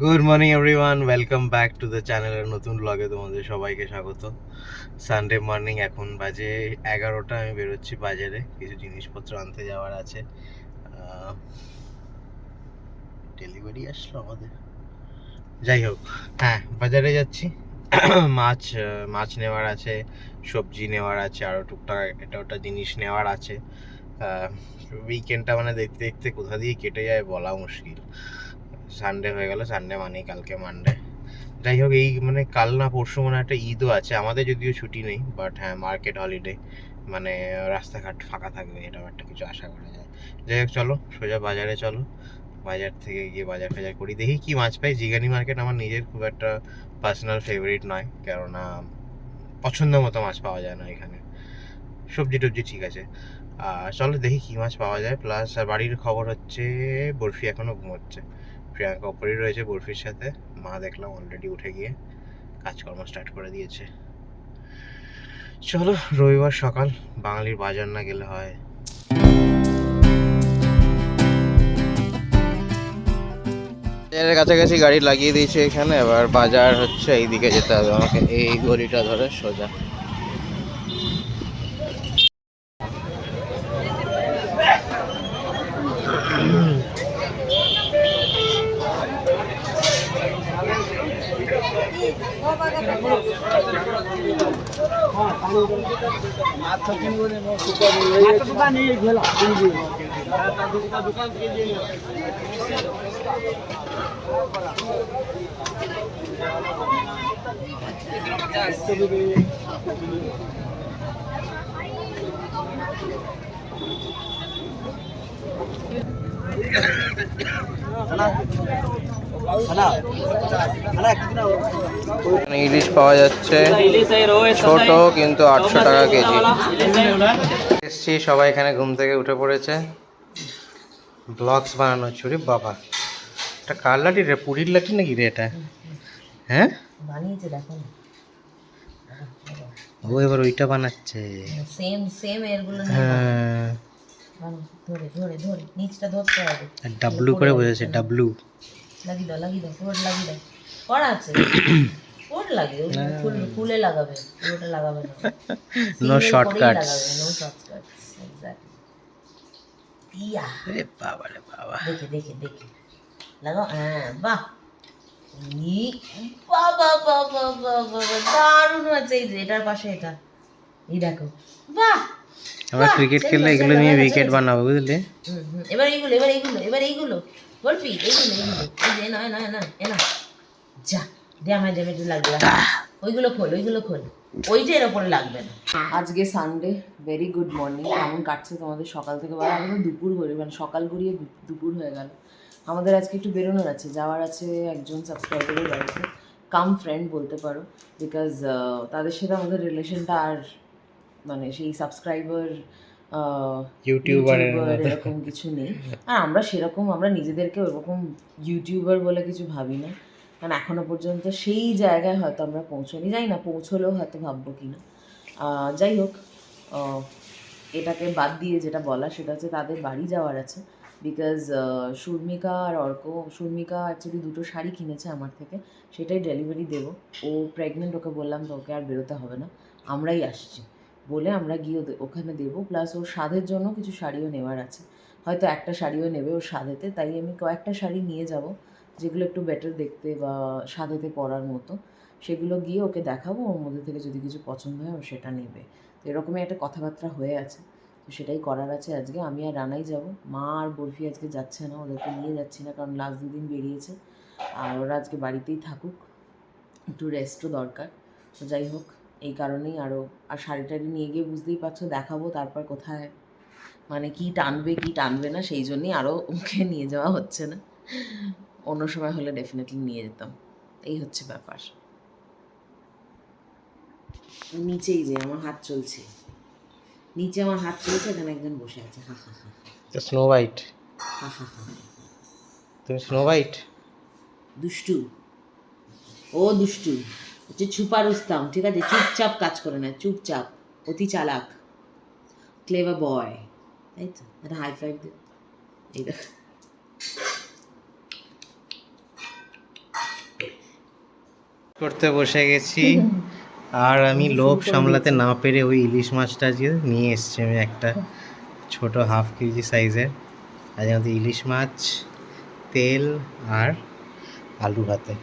Good morning everyone welcome back to the চ্যানেলের নতুন ব্লগে তোমাদের সবাইকে স্বাগত। সানডে মর্নিং এখন বাজে এগারোটা, আমি বেরোচ্ছি বাজারে। কিছু জিনিসপত্র আনতে যাওয়ার আছে। ডেলিভারি আসলো আমাদের। যাই হোক হ্যাঁ বাজারে যাচ্ছি। মাছ মাছ নেওয়ার আছে, সবজি নেওয়ার আছে আরও টুকটাক এটা ওটা জিনিস নেওয়ার আছে। উইকেন্ডটা মানে দেখতে দেখতে কোথা দিয়ে কেটে যায় বলা মুশকিল। সানডে হয়ে গেল সানডে মানেই কালকে মানডে যাই হোক এই মানে কাল না পরশু মনে একটা ঈদও আছে, আমাদের যদিও ছুটি নেই বাট হ্যাঁ মার্কেট হলিডে মানে রাস্তাঘাট ফাঁকা থাকবে এটাও একটা কিছু আশা করা যায়। যাই হোক চলো, সোজা বাজারে চলো, বাজার থেকে গিয়ে বাজার ফাজার করি, দেখি কি মাছ পাই। জিগানি মার্কেট আমার নিজের খুব একটা পার্সোনাল ফেভারিট নয়, কেননা পছন্দ মতো মাছ পাওয়া যায় না এখানে। সবজি টবজি ঠিক আছে। চলো দেখি কি মাছ পাওয়া যায় প্লাস বাড়ির খবর হচ্ছে, বরফি এখনও ঘুমোচ্ছে। প্রিয়াঙ্কা ওপরেই রয়েছে বরফির সাথে। মা দেখলাম অলরেডি উঠে গিয়ে কাজকর্ম স্টার্ট করে দিয়েছে। চলো, রবিবার সকাল, বাঙালির বাজার না গেলে হয়। কাছাকাছি গাড়ি লাগিয়ে দিয়েছে এখানে, এবার বাজার হচ্ছে এইদিকে যেতে হবে আমাকে, এই গলিটা ধরে সোজা এখানে ইলিশ পাওয়া যাচ্ছে। ছোট কিন্তু আটশো টাকা কেজি। এসছি সবাই এখানে ঘুম থেকে উঠে পড়েছে। ব্লগস বানানো চুরি বাবা। এটা কার লাঠি রে? পুরীর লাঠি নাকি রে এটা? হ্যাঁ? বানিয়েছে দেখো ও এবার ওইটা বানাচ্ছে। সেম সেম এরগুলো হ্যাঁ। ধরে ধরে ধরে নিচটা ধরতে হবে। ডাব্লু করে বোঝাচ্ছে ডাব্লু লাগিয়ে দাও লাগিয়ে দাও পুরোটা লাগিয়ে দাও। করা আছে। পুরোটা লাগিয়ে দাও ফুল- ফুলে লাগাবে পুরোটা লাগাবে না। No shortcuts no shortcuts exactly yeah. রে বাবা রে বাবা। দেখে দেখে দেখে। লাগাও হ্যাঁ বাহ। ই দারুণ হয়েছে এই যে এটার পাশে এটা। এই দেখো বাহ আমরা ক্রিকেট খেললে এগুলো নিয়ে উইকেট বানাবো বুঝলি? হুম, হুম। এবার এইগুলো এবার এইগুলো এবার এইগুলো। বলবি এইগুলো এইগুলো। এই যে এনা এনা এনা যা। ড্যামে ড্যামে লাগবে ওইগুলো খোল ওইগুলো খোল। ওইটা এর ওপরে লাগবে না। আজকে সানডে ভেরি গুড মর্নিং কেমন কাটছে তোমাদের সকাল থেকে? বলা আমাদের দুপুর হয়ে মানে সকাল গড়িয়ে দুপুর হয়ে গেল। আমাদের আজকে একটু বেরোনোর আছে যাওয়ার আছে একজন সাবস্ক্রাইবারের বাড়িতে। কাম ফ্রেন্ড বলতে পারো বিকজ তাদের সাথে আমাদের রিলেশনটা আর মানে সেই সাবস্ক্রাইবার ইউটিউবার এরকম কিছু নেই। আর আমরা সেরকম আমরা নিজেদেরকে ওরকম ইউটিউবার বলে কিছু ভাবি না। কারণ এখনও পর্যন্ত সেই জায়গায় হয়তো আমরা পৌঁছনি যাই না পৌঁছলেও হয়তো ভাববো কি না যাই হোক এটাকে বাদ দিয়ে যেটা বলা, সেটা হচ্ছে তাদের বাড়ি যাওয়ার আছে। বিকজ সুর্মিকা আর অর্ক সুর্মিকা অ্যাকচুয়ালি দুটো শাড়ি কিনেছে আমার থেকে। সেটাই ডেলিভারি দেবো। ও প্রেগনেন্ট ওকে বললাম তো ওকে আর বেরোতে হবে না। আমরাই আসছি। বলে আমরা গিয়ে ওখানে দেবো। প্লাস ওর স্বাদের জন্য কিছু শাড়িও নেওয়ার আছে। হয়তো একটা শাড়িও নেবে ওর স্বাদেতে। তাই আমি কয়েকটা শাড়ি নিয়ে যাব। যেগুলো একটু বেটার দেখতে বা স্বাদেতে পরার মতো, সেগুলো গিয়ে ওকে দেখাবো, ওর মধ্যে থেকে যদি কিছু পছন্দ হয় ও সেটা নেবে। তো এরকমই একটা কথাবার্তা হয়ে আছে। তো সেটাই করার আছে আজকে। আমি আর রানাই যাব। মা আর বরফি আজকে যাচ্ছে না, ওদেরকে নিয়ে যাচ্ছি না, কারণ লাস্ট দুদিন বেরিয়েছে। আর ওরা আজকে বাড়িতেই থাকুক। একটু রেস্টও দরকার। তো যাই হোক, এই কারণেই আরও আর শাড়ি টাড়ি নিয়ে গিয়ে বুঝতেই পারছ, দেখাবো তারপর কোথায় মানে কি টানবে কি টানবে না, সেই জন্যই আরও ওকে নিয়ে যাওয়া হচ্ছে না। অন্য সময় হলে ডেফিনেটলি নিয়ে যেতাম। এই হচ্ছে ব্যাপার। নিচেই যে আমার হাত চলছে। নিচে আমার হাত চলছে এখানে একজন বসে আছে। হা হা হা স্নো হোয়াইট হা হা হা। তুমি স্নো হোয়াইট দুষ্টু। ও দুষ্টু। হচ্ছে ছুপা রুস্তাম ঠিক আছে? চুপচাপ কাজ করে না চুপচাপ। অতি চালাক। ক্লেভার বয় তাই তো? একটা হাই ফাইভ দে। এই দেখ। করতে বসে গেছি। আর আমি লোভ সামলাতে না পেরে ওই ইলিশ মাছটা যে নিয়ে এসছি আমি একটা ছোট হাফ কেজি সাইজের। আজ আমাদের ইলিশ মাছ তেল আর আলু ভাতে।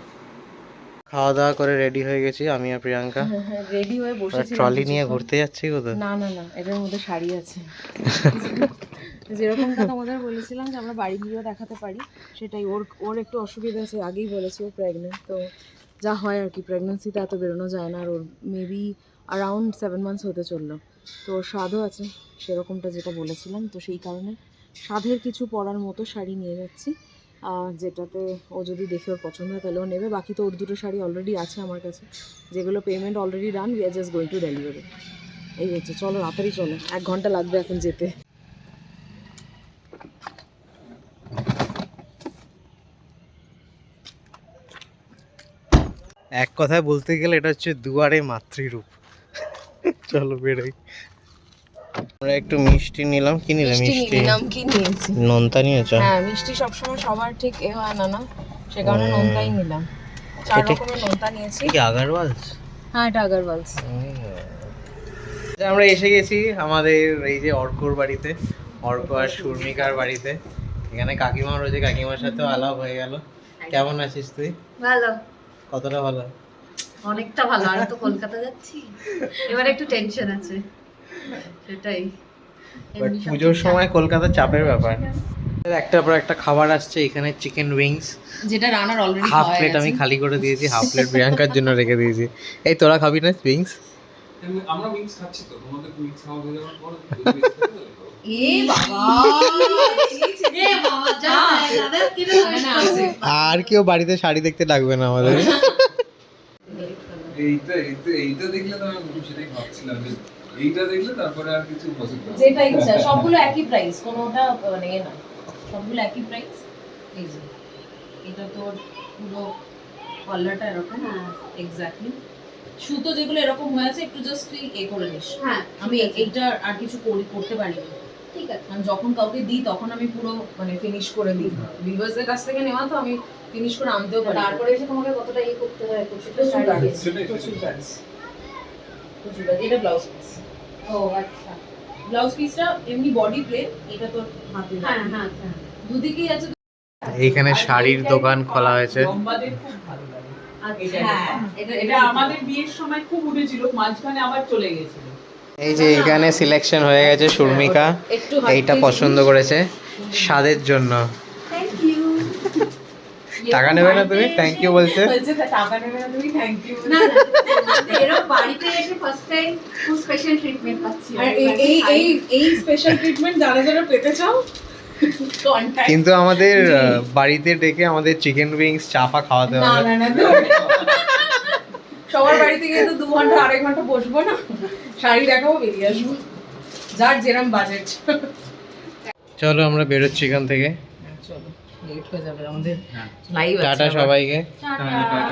খাওয়া দাওয়া করে রেডি হয়ে গেছি আমি আর প্রিয়াঙ্কা। রেডি হয়ে বসেছি ট্রলি নিয়ে ঘুরতে যাচ্ছি কোথাও? না না না এটার মধ্যে শাড়ি আছে। যেরকমটা তোমাদের বলেছিলাম যে আমরা বাড়ি গিয়েও দেখাতে পারি সেটাই। ওর ওর একটু অসুবিধা আছে আগেই বলেছি ও প্রেগনেন্ট তো যা হয় আর কি প্রেগনেন্সিতে এত বেরোনো যায় না আর ওর মেবি অ্যারাউন্ড সেভেন মান্থস হতে চলল। তো স্বাদও আছে, সেরকমটা যেটা বলেছিলাম। তো সেই কারণে স্বাদের কিছু পরার মতো শাড়ি নিয়ে যাচ্ছি। যেটাতে ও যদি দেখে ওর পছন্দ হয় তাহলে ও নেবে। বাকি তো ওর দুটো শাড়ি অলরেডি আছে আমার কাছে। যেগুলো payment already done we are just going to delivery এই হচ্ছে, চলো, তাড়াতাড়ি চলো। এক ঘণ্টা লাগবে এখন যেতে। এক কথায় বলতে গেলে এটা হচ্ছে দুয়ারে মাতৃরূপ। চলো বেরোই। আমরা একটু মিষ্টি নিলাম। কি নিলাম মিষ্টি নিলাম কি নিয়েছি? নোনতা নিয়েছো? হ্যাঁ মিষ্টি সবসময় সবার ঠিক এ হয় না না? সে কারণে। নোনতাই নিলাম। চার রকমের নোনতা নিয়েছি। কি আগারওয়ালস হ্যাঁ এটা আগারওয়ালস আচ্ছা, আমরা এসে গেছি আমাদের এই যে অর্কর বাড়িতে অর্ক আর সুর্মিকার বাড়িমা এখানে কাকিমা রয়েছে কাকিমার সাথেও আলাপ হয়ে গেল। কেমন আছিস তুই? ভালো। কতটা ভালো? অনেকটা ভালো আর তো কলকাতা যাচ্ছি। এবার একটু টেনশন আছে সেটাই। পুজোর সময় কলকাতা চাপের ব্যাপার। একটার পর একটা খাবার আসছে এখানে চিকেন উইংস যেটা রানার অলরেডি হাফ প্লেট আমি খালি করে দিয়েছি হাফ প্লেট প্রিয়াঙ্কার জন্য রেখে দিয়েছি। এই তোরা খাবি না উইংস আমরা উইংস খাচ্ছি তো তোমাদের উইংস খাওয়া হয়ে যাওয়ার পর আর কেউ বাড়িতে শাড়ি দেখতে লাগবে না আমাদের। এইটা এইটা এইটা দেখলে তো আমি সেটাই ভাবছিলাম যে এইটা দেখলে তারপরে আর কিছু পছন্দ যেটা ইচ্ছা সবগুলো একই প্রাইস কোনোটা মানে না সবগুলো একই প্রাইস এই যে এটা তোর পুরো কলারটা এরকম হ্যাঁ, এক্স্যাক্টলি সুতো যেগুলো এরকম হয়ে আছে একটু জাস্ট তুই এ করে নিস। হ্যাঁ, আমি এইটা আর কিছু করি করতে পারি না ঠিক আছে। কারণ যখন কাউকে দিই তখন আমি পুরো মানে ফিনিশ করে দিই। ভিউয়ার্সদের কাছ থেকে নেওয়া তো আমি ফিনিশ করে আনতেও পারি। তারপরে এসে তোমাকে কতটা ইয়ে করতে হয় প্রচুর। সেটাই, প্রচুর সেটাই। প্রচুর এটা ব্লাউজ পিস ও আচ্ছা। ব্লাউজ পিসটা এমনি বডি প্লেন এটা তোর হাতে। হ্যাঁ হ্যাঁ হ্যাঁ। দুদিকেই আছে এইখানে শাড়ির দোকান খোলা হয়েছে। লম্বাদের খুব ভালো লাগে। আচ্ছা হ্যাঁ এটা এটা আমাদের বিয়ের সময় খুব উঠেছিল মাঝখানে আবার চলে গেছিল। এই যে এখানে সিলেকশন হয়ে গেছে সুর্মিকা। এইটা পছন্দ করেছে স্বাদের জন্য। টাকা নেবে না তুমি? থ্যাংক ইউ বলছে। বলছে টাকা নেবে না তুমি? থ্যাংক ইউ না না। বাড়িতে এসে ফার্স্ট টাইম খুব স্পেশাল ট্রিটমেন্ট পাচ্ছি। আর এই এই এই এই স্পেশাল ট্রিটমেন্ট যারা যারা পেতে চাও কিন্তু আমাদের বাড়িতে ডেকে আমাদের চিকেন উইংস চাপা খাওয়াতে হবে। না না তো সবার বাড়িতে গিয়ে তো দু ঘণ্টা আড়াই ঘণ্টা বসবো না। শাড়ি দেখাবো বেরিয়ে আসব। যার যেরম বাজেট চলো আমরা বেরোচ্ছি এখান থেকে। চলো লেট হয়ে যাবে আমাদের লাইভ টাটা সবাইকে।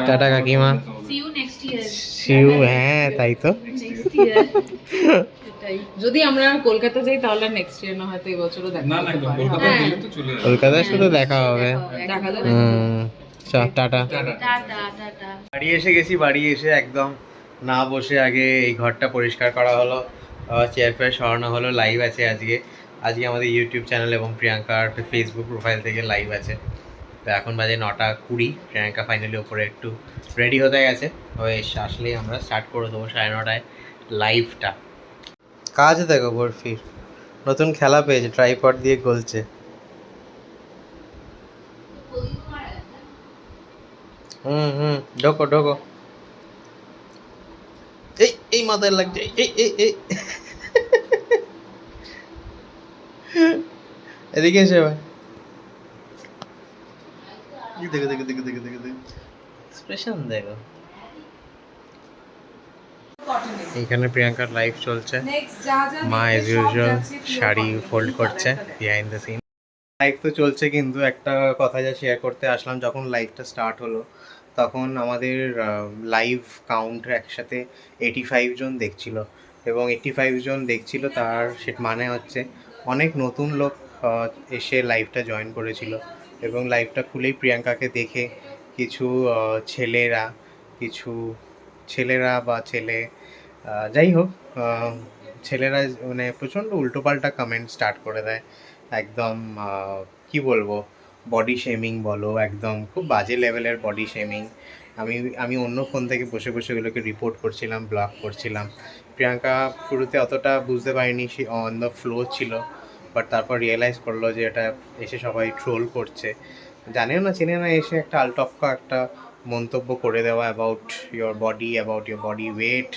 টাটা। কাকিমা। See you next year see you হ্যাঁ তাই তো। নেক্সট ইয়ার যদি আমরা কলকাতা যাই তাহলে নেক্সট ইয়ার না হয়তো এই বছরও দেখা না না। কলকাতা হ্যাঁ। গেলে তো চলে যাবে। কলকাতায় শুধু দেখা হবে। দেখা যাবে। টাটা। টাটা। বাড়ি এসে গেছি বাড়ি এসে একদম না বসে আগে এই ঘরটা পরিষ্কার করা হলো চেয়ার ফেয়ার সরানো হলো লাইভ আছে আজকে। আজকে আমাদের ইউটিউব চ্যানেল এবং প্রিয়াঙ্কার ফেসবুক প্রোফাইল থেকে লাইভ আছে। তো এখন বাজে নটা কুড়ি প্রিয়াঙ্কা ফাইনালি ওপরে একটু রেডি হতে গেছে। এসে আসলেই আমরা স্টার্ট করে দেবো সাড়ে নটায় লাইভটা কাজ দেখো বরফির নতুন খেলা পেয়েছে ট্রাইপড দিয়ে গলছে। হুম হুম ঢোকো ঢোকো। এই এই মাথায় লাগছে এই এই এই এদিকে এসে ভাই এই দেখো দেখো দেখো দেখো দেখো দেখো। এক্সপ্রেশন দেখো। এখানে প্রিয়াঙ্কার লাইভ চলছে। নেক্সট যা যা মা এজ ইউজুয়াল শাড়ি ফোল্ড করছে বিহাইন্ড দ্য সিন লাইভ তো চলছে কিন্তু একটা কথা যা শেয়ার করতে আসলাম যখন লাইভটা স্টার্ট হলো, তখন আমাদের লাইভ কাউন্ট একসাথে এইটি ফাইভ জন দেখছিল এবং এইটি ফাইভ জন দেখছিল তার সে মানে হচ্ছে অনেক নতুন লোক এসে লাইভটা জয়েন করেছিল এবং লাইভটা খুলেই প্রিয়াঙ্কাকে দেখে কিছু ছেলেরা কিছু ছেলেরা বা ছেলে যাই হোক ছেলেরা মানে প্রচণ্ড উল্টোপাল্টা কমেন্ট স্টার্ট করে দেয়। একদম কি বলব? বডি শেমিং বলো, একদম খুব বাজে লেভেলের বডি শেমিং আমি আমি অন্য ফোন থেকে বসে বসে ওগুলোকে রিপোর্ট করছিলাম ব্লক করছিলাম। প্রিয়াঙ্কা শুরুতে অতটা বুঝতে পারিনি, সে অন দ্য ফ্লো ছিল বাট তারপর রিয়েলাইজ করল যে এটা এসে সবাই ট্রোল করছে। জানেও না, চেনে না, এসে একটা আলটপকা একটা মন্তব্য করে দেওয়া about your body about your body weight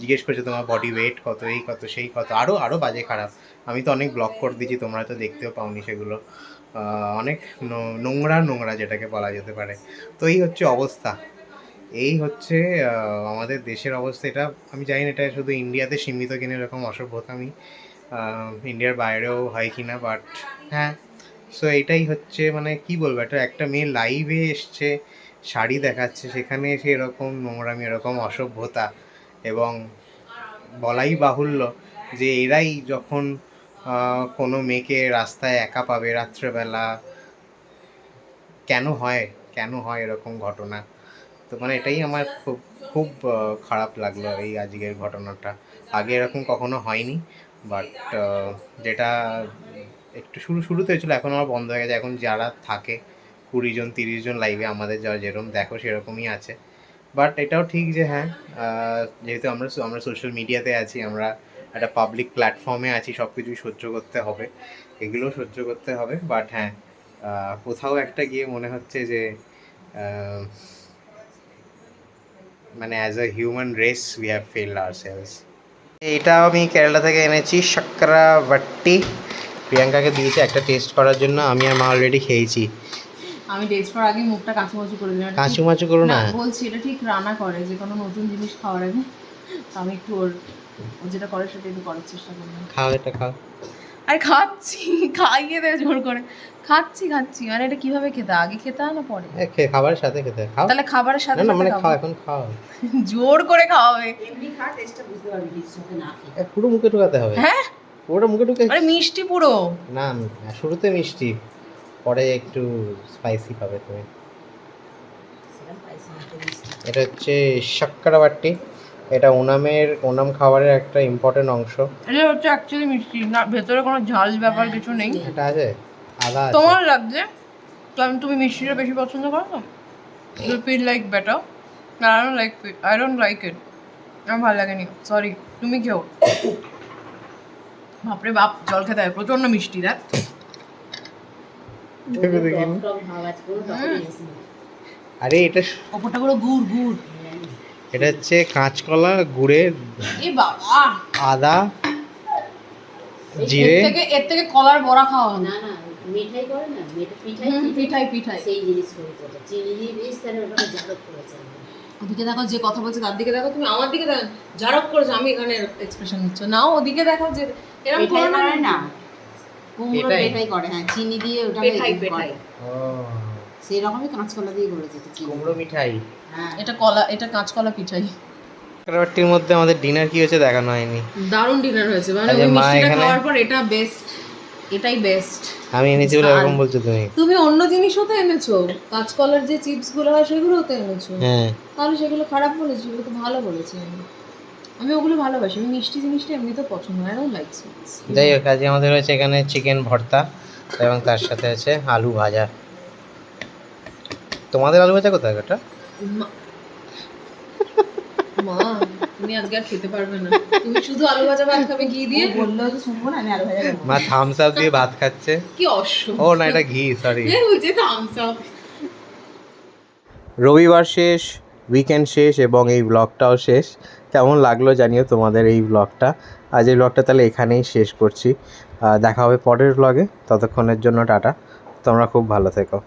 জিজ্ঞেস করছে, তোমার বডি ওয়েট কত? এই কত? সেই কত? আরও আরও বাজে খারাপ। আমি তো অনেক ব্লক করে দিয়েছি, তোমরা তো দেখতেও পাওনি সেগুলো। অনেক ন- নোংরা নোংরা যেটাকে বলা যেতে পারে। তো এই হচ্ছে অবস্থা। এই হচ্ছে আমাদের দেশের অবস্থা। এটা, আমি জানি না, এটা শুধু ইন্ডিয়াতে সীমিত কিনা এরকম অসভ্যতামি। ইন্ডিয়ার বাইরেও হয় কিনা বাট হ্যাঁ। সো এটাই হচ্ছে মানে কি বলব এটা একটা মেয়ে লাইভে এসছে, শাড়ি দেখাচ্ছে, সেখানে এসে এরকম নোংরামি, এরকম অসভ্যতা এবং বলাই বাহুল্য যে এরাই যখন কোনো মেয়েকে রাস্তায় একা পাবে রাত্রেবেলা? কেন হয়? কেন হয় এরকম ঘটনা? তো মানে এটাই আমার খুব খুব খারাপ লাগল এই আজকের ঘটনাটা। আগে এরকম কখনো হয়নি বাট যেটা একটু শুরু, শুরুতে হয়েছিল, এখন আমার বন্ধ হয়ে গেছে। এখন যারা থাকে, কুড়ি জন, তিরিশ জন লাইভে আমাদের যা যেরকম দেখো সেরকমই আছে। বাট এটাও ঠিক যে হ্যাঁ যেহেতু আমরা আমরা সোশ্যাল মিডিয়াতে আছি, আমরা একটা পাবলিক প্ল্যাটফর্মে আছি সব কিছুই সহ্য করতে হবে। এগুলো সহ্য করতে হবে বাট হ্যাঁ কোথাও একটা গিয়ে মনে হচ্ছে যে মানে as a human race we have fail ourselves এটা আমি কেরালা থেকে এনেছি সাকরা বাট্টি প্রিয়াঙ্কাকে দিয়েছি একটা টেস্ট করার জন্য আমি আর মা অলরেডি খেয়েছি। আমি টেস্ট করার আগে মুখটা কাঁচুমাচু করে দিলাম। এটা ঠিক- কাঁচু মাচু করো না। না বলছি এটা ঠিক রান্না করে যে কোনো নতুন জিনিস খাওয়ার আগে। আমি একটু ওর ও যেটা করে সেটা একটু করার চেষ্টা করলাম। খাও এটা খাও আরে খাচ্ছি খাইয়ে দেয় জোর করে। খাচ্ছি খাচ্ছি। মানে এটা কীভাবে খেতে? আগে খেতে না পরে? খাবারের সাথে খেতে। খাও। তাহলে খাবারের সাথে না না মানে খাও এখন খাও। জোর করে খাওয়াবে। এ, পুরো মুখে ঢুকাতে হবে। হ্যাঁ? পুরোটা মুখে ঢুকে আরে মিষ্টি পুরো। না না, শুরুতে মিষ্টি। পরে একটু স্পাইসি পাবে তুমি। এটা হচ্ছে শাক্কারা বাট্টি এটা ওনামের ওনাম খাবারের একটা ইম্পর্টেন্ট অংশ। এটা হচ্ছে অ্যাকচুয়ালি মিষ্টি না ভেতরে কোনো ঝাল ব্যাপার কিছু নেই। এটা আছে আদা আছে। তোমার লাগছে? তো আমি তুমি মিষ্টিটা বেশি পছন্দ করো তো? You feel like better I don't like I don't like it আমার ভালো লাগেনি সরি তুমি খেও। বাপরে বাপ জল খেতে হয় প্রচণ্ড মিষ্টি দেখ। আরে এটা ওপরটা পুরো গুড় গুড়। এটা হচ্ছে কাঁচকলা গুড়ে আদা জিরে। থেকে এর থেকে কলার বড়া খাওয়া না না মিঠাই করে না মিঠা- পিঠাই পিঠাই পিঠাই। সেই জিনিস করেছে ওটা চিনি দিয়ে বেশ তাহলে জারক করেছে ওদিকে দেখো যে কথা বলছে তার দিকে দেখো তুমি আমার দিকে দেখো জারক করেছ আমি এখানে এক্সপ্রেশন নিচ্ছ। না ওদিকে দেখো যে এরকম করে না। কুমড়ো? পেঠাই করে হ্যাঁ চিনি দিয়ে ওটা পেঠাই পেঠাই ও। সেই রকমই কাঁচকলা দিয়ে করেছে এটা চিনি কুমড়ো মিঠাই। হ্যাঁ এটা কলা এটা কাঁচকলা পিঠাই। মধ্যে আমাদের ডিনার কি হয়েছে দেখানো হয়নি। দারুণ ডিনার হয়েছে মানে আচ্ছা, ওই মা মিষ্টিটা এখানে- খাওয়ার পর এটা বেস্ট এটাই বেস্ট আমি এনেছি বলে এরকম বলছো তুমি। তুমি অন্য জিনিসও তো এনেছো কাঁচকলার যে চিপসগুলো হয় সেগুলোও তো এনেছো। হ্যাঁ। তাহলে সেগুলো খারাপ বলেছি সেগুলো তো ভালো বলেছি আমি। আমি ওগুলো ভালোবাসি আমি মিষ্টি জিনিসটা এমনিতেও পছন্দ হয় আই লাইক সুইটস যাই হোক আজকে আমাদের রয়েছে এখানে চিকেন ভর্তা এবং তার সাথে আছে আলু ভাজা। তোমাদের আলু ভাজা কোথায় ওটা মা। তুমি আজকে আর খেতে পারবে না। তুমি শুধু আলু ভাজা ভাত খাবে ঘি দিয়ে? বললেও তো শুনব না আমি আরও ভাজা মা থামস আপ দিয়ে ভাত খাচ্ছে। কি অশ্ব ও না এটা ঘি সরি বলছে থামস আপ রবিবার শেষ উইকেন্ড শেষ এবং এই ব্লগটাও শেষ। কেমন লাগল জানিও তোমাদের এই ব্লগটা আজ এই ব্লগটা তাহলে এখানেই শেষ করছি। দেখা হবে পরের ব্লগে ততক্ষণের জন্য টাটা। তোমরা খুব ভালো থেকো।